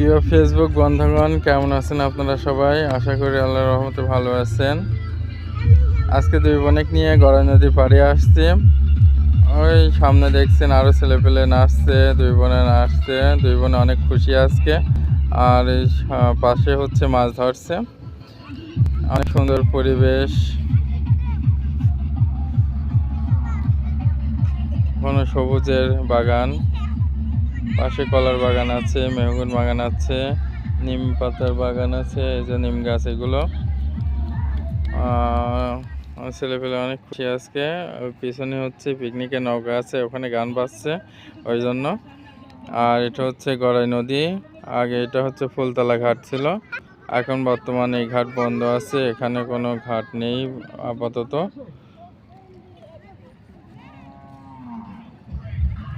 প্রিয় ফেসবুক বন্ধুগণ, কেমন আছেন আপনারা সবাই? আশা করি আল্লাহ রহমতে ভালো আছেন। আজকে দুই বোনেক নিয়ে গড়াই নদী পাড়ে আসছি। ওই সামনে দেখছেন আরও ছেলেপেলে নাচছে, দুই বোনে নাচছে, দুই বোনে অনেক খুশি আজকে। আর এই পাশে হচ্ছে মাছ ধরছে। অনেক সুন্দর পরিবেশ। ঘন সবুজের বাগান। পাশে কলার বাগান আছে, মেহগুন বাগান আছে, নিম পাতার বাগান আছে, এই যে নিম গাছ এগুলো। ছেলেপেলে অনেক খুশি আজকে। পিছনে হচ্ছে পিকনিকের নৌকা আছে, ওখানে গান বাজছে, ওই জন্য। আর এটা হচ্ছে গড়াই নদী, আগে এটা হচ্ছে ফুলতলা ঘাট ছিল। এখন বর্তমানে এই ঘাট বন্ধ আছে, এখানে কোনো ঘাট নেই আপাতত।